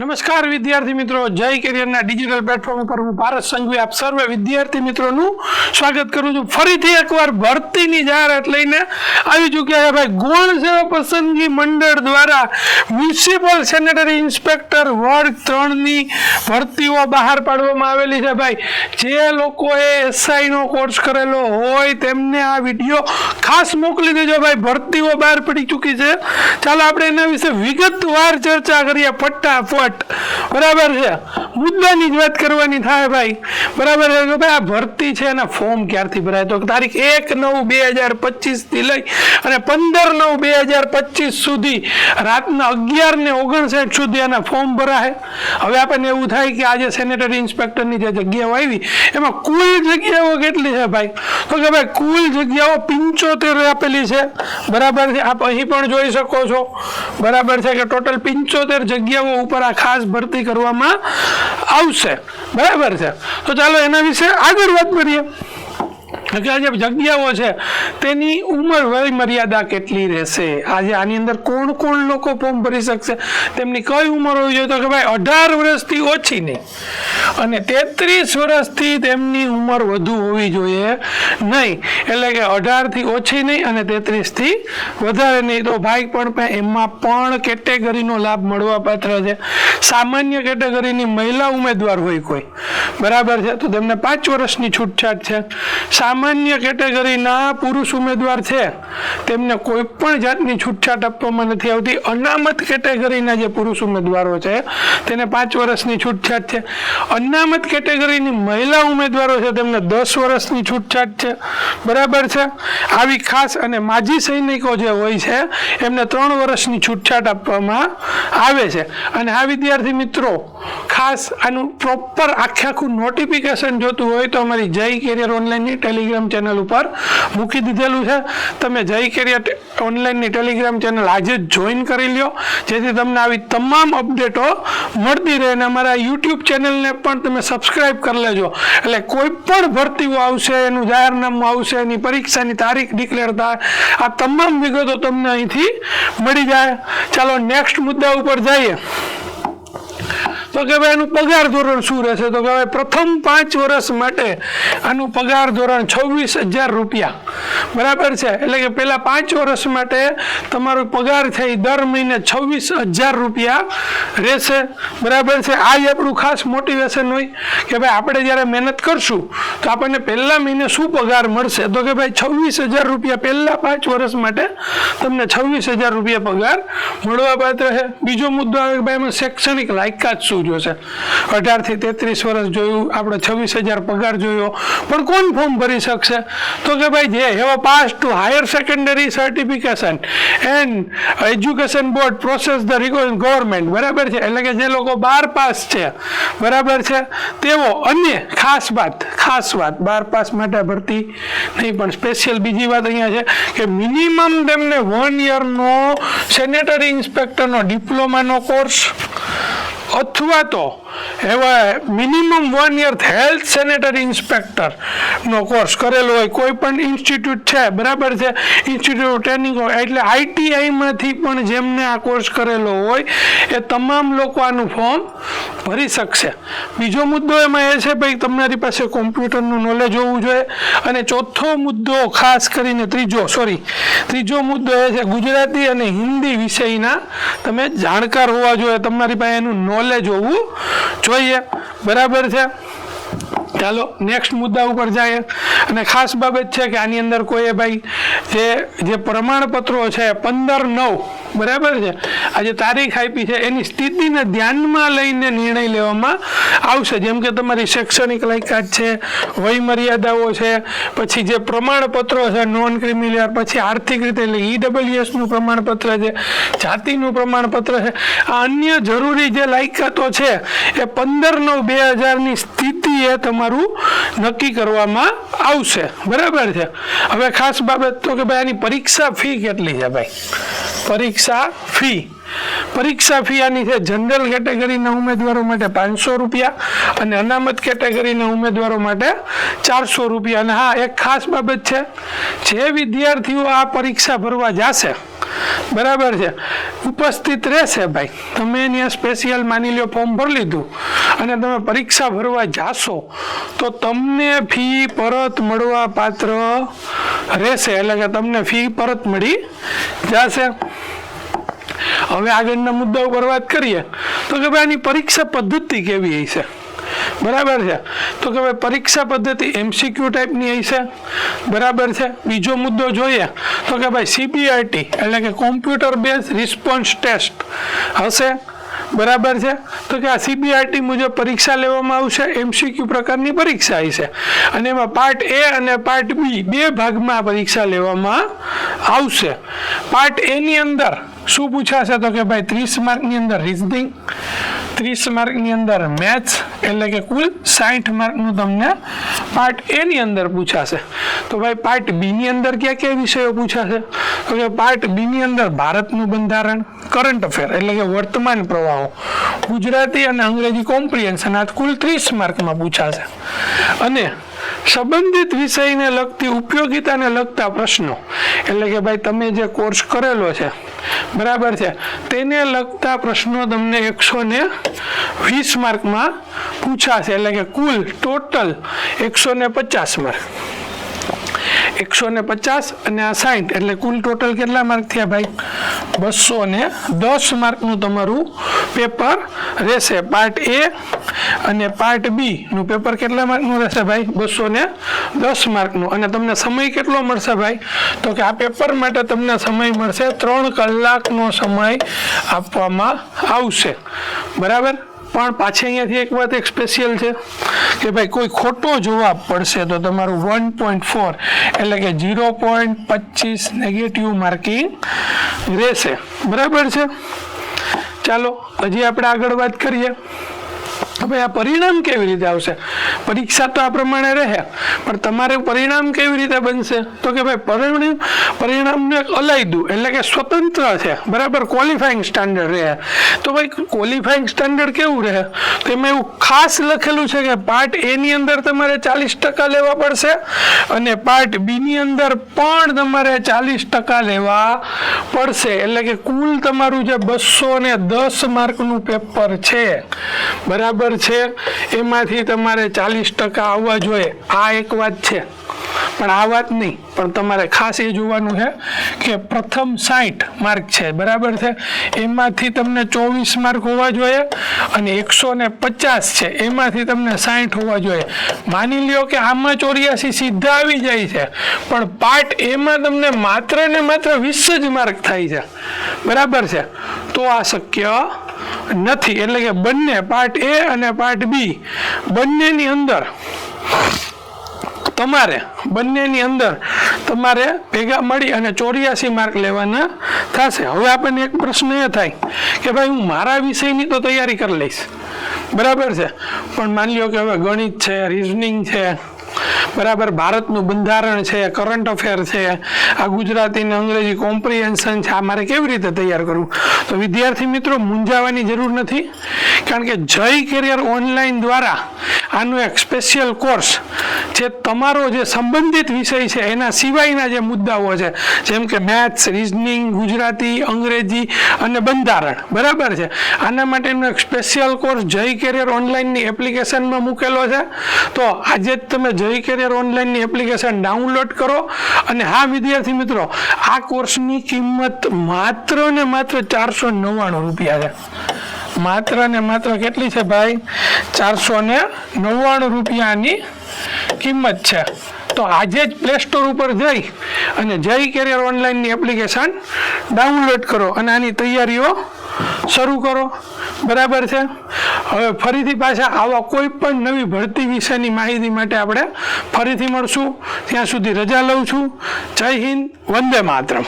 નમસ્કાર વિદ્યાર્થી મિત્રો, જય કેરિયરના ડિજિટલ પ્લેટફોર્મ ઉપર હું ભારત સંઘવી, આપ સર્વે વિદ્યાર્થી મિત્રોનું સ્વાગત કરું છું. ફરીથી એકવાર ભરતીની જાહેરાત લઈને આવી ચૂક્યા છે ભાઈ ગૌણ સેવા પસંદગી મંડળ દ્વારા મ્યુનિસિપલ સેનેટરી ઇન્સ્પેક્ટર વર્ગ ત્રણની ભરતીઓ બહાર પાડવામાં આવેલી છે ભાઈ. જે લોકોએ એસઆઈનો કોર્સ કરેલો હોય તેમને આ વીડિયો ખાસ મોકલી દેજો ભાઈ, ભરતીઓ બહાર પડી ચૂકી છે. ચાલો આપણે એના વિશે વિગતવાર ચર્ચા કરીએ. ફટાફટ બરાબર છે? મુદ્દાની જ વાત કરવાની થાય ભાઈ. બરાબર છે? ભાઈ આ ભરતી છે એના ફોર્મ ક્યારથી ભરાય? તો તારીખ એક નવ બે હજાર પચીસથી લઈ અને પંદર નવ બે હજાર પચીસ સુધી રાતના અગિયાર ને ઓગણસાઠ સુધી એના ફોર્મ ભરાય. હવે આપણને એવું થાય કે આજે સેનેટરી ઇન્સ્પેક્ટરની જે જગ્યાઓ આવી, એમાં કુલ જગ્યાઓ કેટલી છે ભાઈ? તો કે ભાઈ કુલ જગ્યાઓ પંચોતેર આપેલી છે. બરાબર છે? આપ અહીં પણ જોઈ શકો છો. બરાબર છે કે ટોટલ પંચોતેર જગ્યાઓ ઉપર આ ખાસ ભરતી કરવામાં આવશે. બરાબર છે. તો ચાલો એના વિશે આગળ વાત કરીએ. જે જગ્યાઓ છે, તેની ઉંમર વય મર્યાદા કેટલી રહેશે? આજે આની અંદર કોણ કોણ લોકો ફોર્મ ભરી શકશે? તેમની કઈ ઉંમર હોવી જોઈએ? તો કે ભાઈ, અઢાર વર્ષથી ઓછી નહીં. અને તેત્રીસ વર્ષથી તેમની ઉંમર વધુ હોવી જોઈએ નહીં. એટલે કે અઢારથી ઓછી નહીં અને તેત્રીસથી વધારે નહીં. તો ભાઈ પણ એમાં પણ કેટેગરીનો લાભ મળવા પાત્ર છે. સામાન્ય કેટેગરીની મહિલા ઉમેદવાર હોય કોઈ. બરાબર છે? તો તેમને પાંચ વર્ષની છૂટછાટ છે. સામાન્ય કેટેગરીના પુરુષ ઉમેદવાર છે. તેમને કોઈ પણ જાતની છૂટછાટ આપવામાં નથી આવતી. અનામત કેટેગરીના જે પુરુષ ઉમેદવારો છે, તેને પાંચ વર્ષની છૂટછાટ છે. અનામત કેટેગરીની મહિલા ઉમેદવારો છે, તેમને દસ વર્ષની છૂટછાટ છે. બરાબર છે? આવી ખાસ અને માજી સૈનિકો જે હોય છે, એમને ત્રણ વર્ષની છૂટછાટ આપવામાં આવે છે. અને આ વિદ્યાર્થી મિત્રો, ખાસ આનું પ્રોપર આખે આખું નોટિફિકેશન જોતું હોય તો અમારી જય કેરિયર ઓનલાઈનની ટેલિગ્રામ ચેનલ ઉપર મૂકી દીધેલું છે. તમે જય કેરિયર ઓનલાઈનની ટેલિગ્રામ ચેનલ આજે જ જોઈન કરી લ્યો. જેથી તમને આવી તમામ અપડેટો મળતી રહે અને અમારા યુટ્યુબ ચેનલને પણ તમે સબસ્ક્રાઈબ કરી લેજો. એટલે કોઈ પણ ભરતીઓ આવશે, એનું જાહેરનામું આવશે, એની પરીક્ષાની તારીખ ડિક્લેર થાય, આ તમામ વિગતો તમને અહીંથી મળી જાય. ચાલો નેક્સ્ટ મુદ્દા ઉપર જઈએ. તો કે ભાઈ એનું પગાર ધોરણ શું રહેશે? તો કે ભાઈ પ્રથમ પાંચ વર્ષ માટે આનું પગાર ધોરણ છવ્વીસ હજાર રૂપિયા. બરાબર છે. એટલે કે પહેલાં પાંચ વર્ષ માટે તમારો પગાર થઈ દર મહિને છવ્વીસ હજાર રૂપિયા રહેશે. બરાબર છે. આ આપણું ખાસ મોટિવેશન હોય કે ભાઈ આપણે જ્યારે મહેનત કરશું તો આપણને પહેલા મહિને શું પગાર મળશે? તો કે ભાઈ છવ્વીસ હજાર રૂપિયા પહેલા પાંચ વર્ષ માટે તમને છવ્વીસ હજાર રૂપિયા પગાર મળવા પાત્ર છે બીજો મુદ્દો આવે ભાઈ એમાં શૈક્ષણિક લાયકાત શું જોશે? અઢારથી તેત્રીસ વર્ષ જોયું, આપણે છવ્વીસ હજાર પગાર જોયો. પણ કોણ ફોર્મ ભરી શકશે? તો કે ભાઈ જે pass to higher secondary certification and education board process the record government બરાબર છે? એટલે કે જે લોકો બાર પાસ છે, બરાબર છે? તેઓ અન્ય ખાસ વાત ખાસ વાત, બાર પાસ માટે ભરતી નહીં, પણ સ્પેશિયલ બીજી વાત અહીંયા છે કે મિનિમમ તેમને વન યરનો સેનેટરી ઇન્સ્પેક્ટરનો ડિપ્લોમાનો કોર્સ અથવા તો એવા minimum one year health sanitary inspector નો કોર્સ કરેલો હોય, કોઈ પણ ઇન્સ્ટિટ્યૂટ છે, બરાબર છે? ઇન્સ્ટિટ્યૂટ ટ્રેનિંગ હોય, એટલે આઈટીઆઈમાંથી પણ જેમને આ કોર્સ કરેલો હોય, એ તમામ લોકો આનું ફોર્મ ભરી શકશે. બીજો મુદ્દો એમાં એ છે ભાઈ, તમારી પાસે કોમ્પ્યુટરનું નોલેજ હોવું જોઈએ. અને ચોથો મુદ્દો, ખાસ કરીને ત્રીજો સોરી ત્રીજો મુદ્દો એ છે ગુજરાતી અને હિન્દી વિષયના તમે જાણકાર હોવા જોઈએ. તમારી પાસે એનું નોલેજ હોવું જોઈએ. બરાબર છે? ચાલો નેક્સ્ટ મુદ્દા ઉપર જાય અને ખાસ બાબત છે કે આની અંદર કોઈએ ભાઈ જે જે પ્રમાણપત્રો છે, પંદર નવ બરાબર છે? આજે તારીખ આપી છે, એની સ્થિતિને ધ્યાનમાં લઈને નિર્ણય લેવામાં આવશે. જેમ કે તમારી શૈક્ષણિક લાયકાત છે વય મર્યાદાઓ છે, પછી જે પ્રમાણપત્રો છે નોન ક્રિમિલિયર પછી આર્થિક રીતે એટલે ઈડબ્લ્યુએસનું પ્રમાણપત્ર છે, જાતિનું પ્રમાણપત્ર છે. આ અન્ય જરૂરી જે લાયકાતો છે, એ પંદર નવ બે હજારની સ્થિતિએ તમારું નક્કી કરવામાં આવશે. બરાબર છે? હવે ખાસ બાબત તો કે ભાઈ આની પરીક્ષા ફી કેટલી છે ભાઈ? પરીક્ષા ફી. પરીક્ષા ફી આની છે જનરલ કેટેગરીના ઉમેદવારો માટે પાંચસો રૂપિયા અને અનામત કેટેગરીના ઉમેદવારો માટે ચારસો રૂપિયા. અને હા, એક ખાસ બાબત છે, જે વિદ્યાર્થીઓ આ પરીક્ષા ભરવા જશે બરાબર છે. ઉપસ્થિત રહેશે ભાઈ. તમે એની સ્પેશિયલ માની લો ફોર્મ ભરી લીધું અને તમે પરીક્ષા ભરવા જાશો, તો તમને ફી પરત મળવા પાત્ર રહેશે. એટલે કે તમને ફી પરત મળી જશે. હવે આગળના મુદ્દા ઉપર વાત કરીએ. તો કે ભાઈ, આની પરીક્ષા પદ્ધતિ કેવી હશે? બરાબર છે? તો કે પરીક્ષા પદ્ધતિ એમસીક્યુ ટાઈપની હશે બરાબર છે? બીજો મુદ્દો જોઈએ. તો કે ભાઈ સીબીઆરટી એટલે કે કોમ્પ્યુટર બેઝ રિસ્પોન્સ ટેસ્ટ હશે? બરાબર છે? તો કે આ સીબીઆરટી મુજબ પરીક્ષા લેવામાં આવશે? એમસીક્યુ પ્રકારની પરીક્ષા હશે અને એમાં પાર્ટ એ અને પાર્ટ બી બે ભાગમાં પરીક્ષા લેવામાં આવશે. પાર્ટ એની અંદર શું પૂછાશે? તો કે ભાઈ ત્રીસ માર્કની અંદર રિઝનિંગ ત્રીસ માર્કની અંદર મેથ્સ એટલે કે કુલ સાઠ માર્કનું તમને પાર્ટ એની અંદર પૂછાશે. તો ભાઈ પાર્ટ બીની અંદર ક્યાં કયા વિષયો પૂછાશે? તો કે પાર્ટ બીની અંદર ભારતનું બંધારણ કરંટ અફેર એટલે કે વર્તમાન પ્રવાહો, ગુજરાતી અને અંગ્રેજી કોમ્પ્રિહેન્શન આ કુલ ત્રીસ માર્કમાં પૂછાશે. અને સંબંધિત વિષયને લગતી ઉપયોગિતાને લગતા પ્રશ્નો. એટલે કે ભાઈ તમે જે કોર્સ કરેલો છે, બરાબર છે, તેને લગતા પ્રશ્નો તમને એકસો ને વીસ માર્કમાં પૂછાશે. એટલે કે કુલ ટોટલ એકસો ને પચાસ માર્ક. એકસો ને પચાસ અને આ સાઠ એટલે કુલ ટોટલ કેટલા માર્ક થયા ભાઈ? બસો ને દસ માર્કનું તમારું પેપર રહેશે. પાર્ટ એ અને પાર્ટ બી નું પેપર કેટલા માર્કનું રહેશે ભાઈ? બસો ને દસ માર્કનું અને તમને સમય કેટલો મળશે ભાઈ? તો કે આ પેપર માટે તમને સમય મળશે ત્રણ કલાકનો સમય આપવામાં આવશે. બરાબર? પણ પાછી અહીંયાથી એક વાત એક સ્પેશિયલ છે કે ભાઈ કોઈ ખોટો જવાબ પડશે તો તમારું વન પોઈન્ટ ફોર એટલે કે ઝીરો પોઈન્ટ પચીસ નેગેટિવ માર્કિંગ રહેશે. બરાબર છે? ચાલો, હજી આપણે આગળ વાત કરીએ. હવે આ પરિણામ કેવી રીતે આવશે? પરીક્ષા તો આ પ્રમાણે રહે, પણ તમારે પરિણામ કેવી રીતે બનશે? તો કે ભાઈ, પરિણામ, પરિણામનું એક અલાયદું, એટલે કે સ્વતંત્ર છે, બરાબર? ક્વોલિફાઈંગ સ્ટાન્ડર્ડ રહે. તો ભાઈ ક્વોલિફાઈંગ સ્ટાન્ડર્ડ કેવું રહે? તો એમાં એવું ખાસ લખેલું છે કે પાર્ટ એની અંદર તમારે ચાલીસ ટકા લેવા પડશે અને પાર્ટ બીની અંદર પણ તમારે ચાલીસ ટકા લેવા પડશે. એટલે કે કુલ તમારું જે બસો ને દસ માર્કનું પેપર છે, બરાબર છે? એમાંથી તમારે ચાલીસ ટકા આવવા જોઈએ. આ એક વાત છે. પણ આ વાત નહીં. પણ તમારે ખાસ એ જોવાનું છે કે પ્રથમ સાઠ માર્ક છે. બરાબર છે? એમાંથી તમને ચોવીસ માર્ક હોવા જોઈએ અને એકસો ને પચાસ છે. એમાંથી તમને સાઠ હોવા જોઈએ. માની લ્યો કે આમાં ચોર્યાસી સીધા આવી જાય છે. પણ પાર્ટ એમાં તમને માત્ર ને માત્ર વીસ જ માર્ક થાય છે. બરાબર છે? તો આ શક્ય નથી. એટલે કે બંને પાર્ટ એ અને પાર્ટ બી બંનેની અંદર તમારે, બંનેની અંદર તમારે ભેગા મળી અને ચોર્યાસી માર્ક લેવાના થશે. હવે આપણને એક પ્રશ્ન એ થાય કે ભાઈ હું મારા વિષયની તો તૈયારી કરી લઈશ. બરાબર છે? પણ માની લો કે હવે ગણિત છે રિઝનિંગ છે બરાબર, ભારતનું બંધારણ છે કરંટ અફેર છે, આ ગુજરાતી અંગ્રેજી કોમ્પ્રિહેન્શન છે, આ મારે કેવી રીતે તૈયાર કરવું? તો વિદ્યાર્થી મિત્રો, મૂંઝાવાની જરૂર નથી, કારણ કે જય કેરિયર ઓનલાઈન દ્વારા આનું એક સ્પેશિયલ કોર્સ જે તમારો જે સંબંધિત વિષય છે, એના સિવાયના જે મુદ્દાઓ છે, જેમ કે મેથ્સ રિઝનિંગ ગુજરાતી, અંગ્રેજી અને બંધારણ, બરાબર છે? આના માટેનો એક સ્પેશિયલ કોર્સ જય કેરિયર ઓનલાઈનની એપ્લિકેશનમાં મૂકેલો છે. તો આજે જ તમે જય કેરિયર ઓનલાઈનની એપ્લિકેશન ડાઉનલોડ કરો. અને હા, વિદ્યાર્થી મિત્રો, આ કોર્સની કિંમત માત્ર ને માત્ર ચારસો નવ્વાણું રૂપિયા છે. માત્ર ને માત્ર કેટલી છે ભાઈ? ચારસો ને નવ્વાણું રૂપિયાની કિંમત છે. તો આજે જ પ્લે સ્ટોર ઉપર જઈ અને જય કેરિયર ઓનલાઈનની એપ્લિકેશન ડાઉનલોડ કરો. અને આની તૈયારીઓ શરૂ કરો. બરાબર છે? હવે ફરીથી પાછા આવા કોઈ પણ નવી ભરતી વિશેની માહિતી માટે આપણે ફરીથી મળશું. ત્યાં સુધી રજા લઉં છું. જય હિન્દ. વંદે માતરમ.